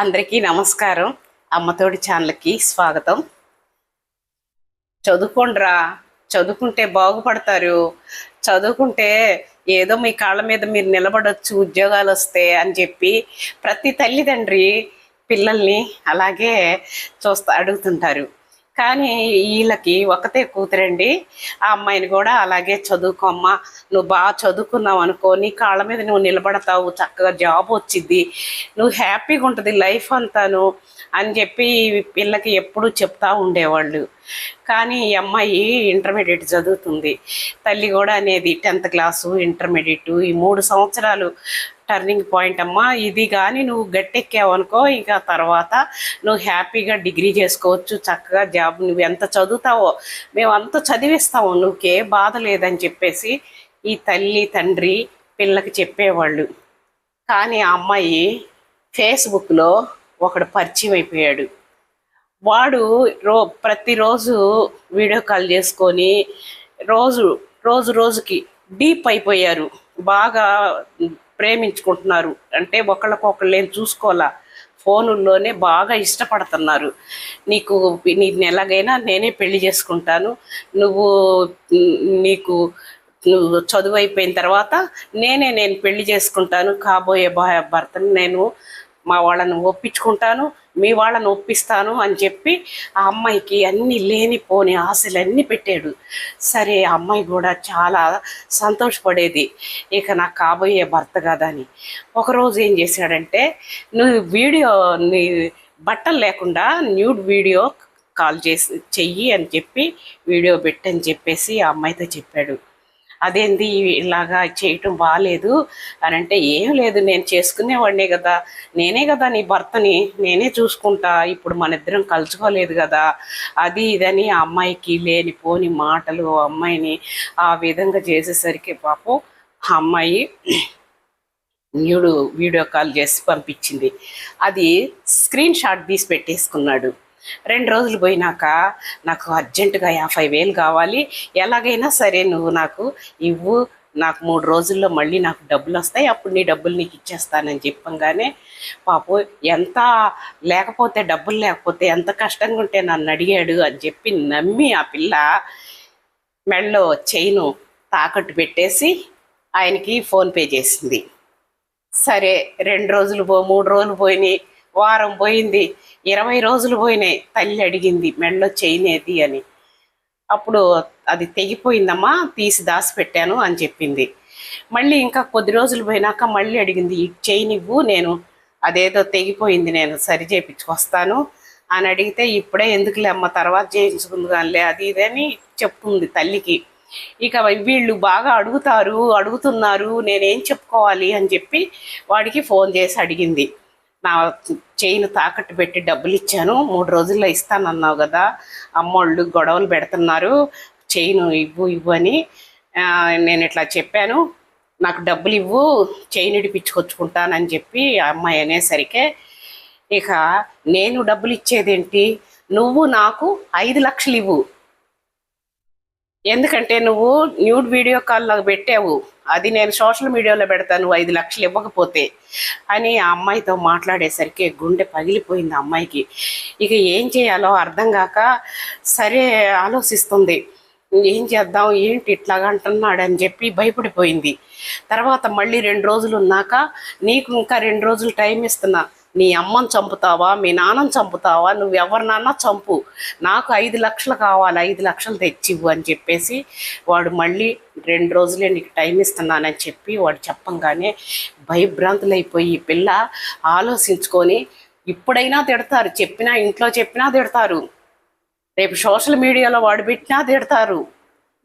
అందరికీ నమస్కారం. అమ్మతోడి ఛానల్కి స్వాగతం. చదువుకోండిరా. చదువుకుంటే బాగుపడతారు. చదువుకుంటే ఏదో మీ కాళ్ళ మీద మీరు నిలబడొచ్చు ఉద్యోగాలు వస్తే అని చెప్పి ప్రతి తల్లిదండ్రి పిల్లల్ని అలాగే చూస్తా అడుగుతుంటారు. కానీ వీళ్ళకి ఒకతే కూతురండి. ఆ అమ్మాయిని కూడా అలాగే చదువుకోమ్మా నువ్వు బాగా చదువుకున్నావు అనుకో నీ కాళ్ళ మీద నువ్వు నిలబడతావు చక్కగా జాబ్ వచ్చింది నువ్వు హ్యాపీగా ఉంటుంది లైఫ్ అంతాను అని చెప్పి పిల్లకి ఎప్పుడూ చెప్తా ఉండేవాళ్ళు. కానీ ఈ అమ్మాయి ఇంటర్మీడియట్ చదువుతుంది. తల్లి కూడా అనేది టెన్త్ క్లాసు ఇంటర్మీడియట్ ఈ మూడు సంవత్సరాలు టర్నింగ్ పాయింట్ అమ్మా. ఇది కానీ నువ్వు గట్టెక్కావు అనుకో ఇంకా తర్వాత నువ్వు హ్యాపీగా డిగ్రీ చేసుకోవచ్చు చక్కగా జాబ్ నువ్వు ఎంత చదువుతావో మేము అంత చదివిస్తాము నువ్వుకే బాధ లేదని చెప్పేసి ఈ తల్లి తండ్రి పిల్లకి చెప్పేవాళ్ళు. కానీ ఆ అమ్మాయి ఫేస్బుక్లో ఒకడు పరిచయం అయిపోయాడు. వాడు రో ప్రతిరోజు వీడియో కాల్ చేసుకొని రోజు రోజు రోజుకి డీప్ అయిపోయారు. బాగా ప్రేమించుకుంటున్నారు. అంటే ఒకళ్ళకొకళ్ళు ఏం చూసుకోవాలా? ఫోనుల్లోనే బాగా ఇష్టపడుతున్నారు. నీకు నేను ఎలాగైనా నేనే పెళ్ళి చేసుకుంటాను. నువ్వు నీకు నువ్వు చదువు అయిపోయిన తర్వాత నేనే నేను పెళ్ళి చేసుకుంటాను కాబోయే భర్తను నేను మా వాళ్ళని ఒప్పించుకుంటాను. మీ వాళ్ళని ఒప్పిస్తాను అని చెప్పి ఆ అమ్మాయికి అన్ని లేనిపోని ఆశలన్నీ పెట్టాడు. సరే ఆ అమ్మాయి కూడా చాలా సంతోషపడేది. ఇక నాకు కాబోయే భర్త కాదని ఒకరోజు ఏం చేశాడంటే నువ్వు వీడియో నీ బట్టలు లేకుండా న్యూడ్ వీడియో కాల్ చేసి చెయ్యి అని చెప్పి వీడియో పెట్టని చెప్పేసి ఆ అమ్మాయితో చెప్పాడు. అదేంది ఇలాగా చేయటం బాగాలేదు అని అంటే ఏం లేదు నేను చేసుకునేవాడినే కదా. నేనే కదా నీ భర్తని నేనే చూసుకుంటా. ఇప్పుడు మన ఇద్దరం కలుసుకోలేదు కదా. అది ఇదని ఆ అమ్మాయికి లేనిపోని మాటలు అమ్మాయిని ఆ విధంగా చేసేసరికి పాపం ఆ అమ్మాయి న్యూడు వీడియో కాల్ చేసి పంపించింది. అది స్క్రీన్ షాట్ తీసి పెట్టేసుకున్నాడు. రెండు రోజులు పోయినాక నాకు అర్జెంటుగా యాభై వేలు కావాలి. ఎలాగైనా సరే నువ్వు నాకు ఇవ్వు. నాకు మూడు రోజుల్లో మళ్ళీ నాకు డబ్బులు వస్తాయి. అప్పుడు నీ డబ్బులు నీకు ఇచ్చేస్తానని చెప్పంగానే పాపం ఎంత లేకపోతే డబ్బులు లేకపోతే ఎంత కష్టంగా ఉంటే నన్ను అడిగాడు అని చెప్పి నమ్మి ఆ పిల్ల మెడలో చైను తాకట్టు పెట్టేసి ఆయనకి ఫోన్పే చేసింది. సరే రెండు రోజులు పో మూడు రోజులు పోయినాయి. వారం పోయింది ఇరవై రోజులు పోయినాయి తల్లి అడిగింది మెడలో చేయనేది అని. అప్పుడు అది తెగిపోయిందమ్మా తీసి దాచిపెట్టాను అని చెప్పింది. మళ్ళీ ఇంకా కొద్ది రోజులు పోయినాక మళ్ళీ అడిగింది ఈ ఇవ్వు నేను అదేదో తెగిపోయింది నేను సరి చేయించుకొస్తాను అని అడిగితే ఇప్పుడే ఎందుకులే అమ్మ తర్వాత చేయించుకుందాంలే అది ఇది అని చెప్తుంది తల్లికి. ఇక వీళ్ళు బాగా అడుగుతారు అడుగుతున్నారు నేనేం చెప్పుకోవాలి అని చెప్పి వాడికి ఫోన్ చేసి అడిగింది. నా చైన్ తాకట్టు పెట్టి డబ్బులు ఇచ్చాను. మూడు రోజుల్లో ఇస్తానన్నావు కదా. అమ్మోళ్ళు గొడవలు పెడుతున్నారు. చైన్ ఇవ్వు ఇవ్వు అని నేను ఇట్లా చెప్పాను. నాకు డబ్బులు ఇవ్వు చైన్ ఇడిపించుకొచ్చుకుంటానని చెప్పి ఆ అమ్మాయి అనేసరికే ఇక నేను డబ్బులు ఇచ్చేదేంటి? నువ్వు నాకు ఐదు లక్షలు ఇవ్వు. ఎందుకంటే నువ్వు న్యూడ్ వీడియో కాల్లో పెట్టావు. అది నేను సోషల్ మీడియాలో పెడతాను ఐదు లక్షలు ఇవ్వకపోతే అని ఆ అమ్మాయితో మాట్లాడేసరికి గుండె పగిలిపోయింది అమ్మాయికి. ఇక ఏం చేయాలో అర్థం కాక సరే ఆలోచిస్తుంది. ఏం చేద్దాం ఏంటి ఇట్లాగా అంటున్నాడు అని చెప్పి భయపడిపోయింది. తర్వాత మళ్ళీ రెండు రోజులు ఉన్నాక నీకు ఇంకా రెండు రోజులు టైం ఇస్తున్నా. నీ అమ్మని చంపుతావా మీ నాన్నని చంపుతావా నువ్వు ఎవరినన్నా చంపు. నాకు ఐదు లక్షలు కావాలి ఐదు లక్షలు తెచ్చివ్వు అని చెప్పేసి వాడు మళ్ళీ రెండు రోజులే నీకు టైం ఇస్తున్నానని చెప్పి వాడు చెప్పంగానే భయభ్రాంతులైపోయి అయిపోయి పిల్ల ఆలోచించుకొని ఇప్పుడైనా తిడతారు చెప్పినా ఇంట్లో చెప్పినా తిడతారు. రేపు సోషల్ మీడియాలో వాడు పెట్టినా తిడతారు.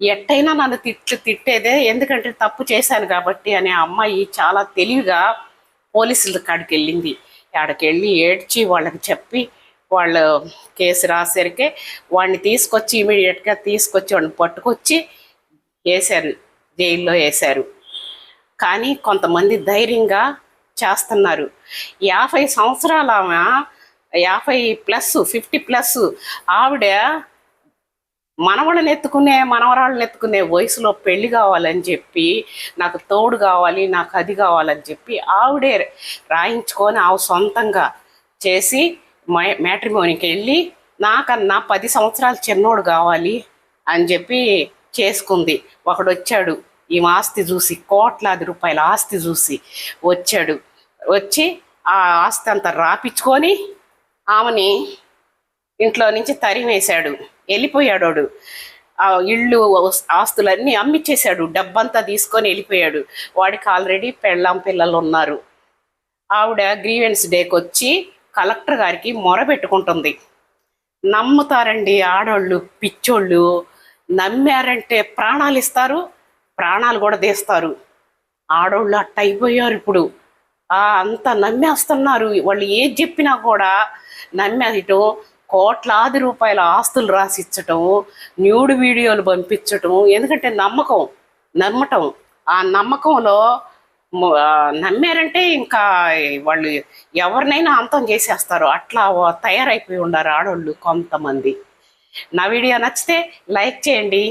ఎట్టయినా నన్ను తిట్లు తిట్టేదే ఎందుకంటే తప్పు చేశాను కాబట్టి అనే అమ్మాయి చాలా తెలివిగా పోలీసుల కాడికి వెళ్ళింది ఆడికి వెళ్ళి ఏడ్చి వాళ్ళకి చెప్పి వాళ్ళు కేసు రాసరికే వాడిని తీసుకొచ్చి ఇమీడియట్గా తీసుకొచ్చి వాడిని పట్టుకొచ్చి వేశారు జైల్లో వేశారు కానీ కొంతమంది ధైర్యంగా చేస్తున్నారు. యాభై సంవత్సరాల ఆమె యాభై ప్లస్ ఫిఫ్టీ ప్లస్ ఆవిడ మనవళ్ళని ఎత్తుకునే మనవరాళ్ళని ఎత్తుకునే వయసులో పెళ్ళి కావాలని చెప్పి నాకు తోడు కావాలి నాకు అది కావాలని చెప్పి ఆవిడే రాయించుకొని ఆవు సొంతంగా చేసి మ్యాట్రిమోనికి వెళ్ళి నాకన్నా పది సంవత్సరాలు చిన్నోడు కావాలి అని చెప్పి చేసుకుంది. ఒకడు వచ్చాడు ఈ ఆస్తి చూసి కోట్లాది రూపాయల ఆస్తి చూసి వచ్చాడు. వచ్చి ఆ ఆస్తి అంతా రాపించుకొని ఆమెని ఇంట్లో నుంచి తరిమేశాడు. వెళ్ళిపోయాడు వాడు. ఆ ఇళ్ళు ఆస్తులన్నీ అమ్మిచ్చేశాడు. డబ్బంతా తీసుకొని వెళ్ళిపోయాడు. వాడికి ఆల్రెడీ పెళ్ళాం పిల్లలు ఉన్నారు ఆవిడ గ్రీవెన్స్ డేకి వచ్చి కలెక్టర్ గారికి మొర పెట్టుకుంటుంది. నమ్ముతారండి ఆడోళ్ళు పిచ్చోళ్ళు. నమ్మారంటే ప్రాణాలు ఇస్తారు ప్రాణాలు కూడా తీస్తారు. ఆడోళ్ళు అట్ట అయిపోయారు ఇప్పుడు అంత నమ్మేస్తున్నారు. వాళ్ళు ఏది చెప్పినా కూడా నమ్మేయటం కోట్లాది రూపాయల ఆస్తులు రాసిచ్చటం న్యూడ్ వీడియోలు పంపించటం ఎందుకంటే నమ్మకం నమ్మటం. ఆ నమ్మకంలో నమ్మారంటే ఇంకా వాళ్ళు ఎవరినైనా అంతం చేసేస్తారు. అట్లా తయారైపోయి ఉన్నారు ఆడోళ్ళు కొంతమంది. నా వీడియో నచ్చితే లైక్ చేయండి.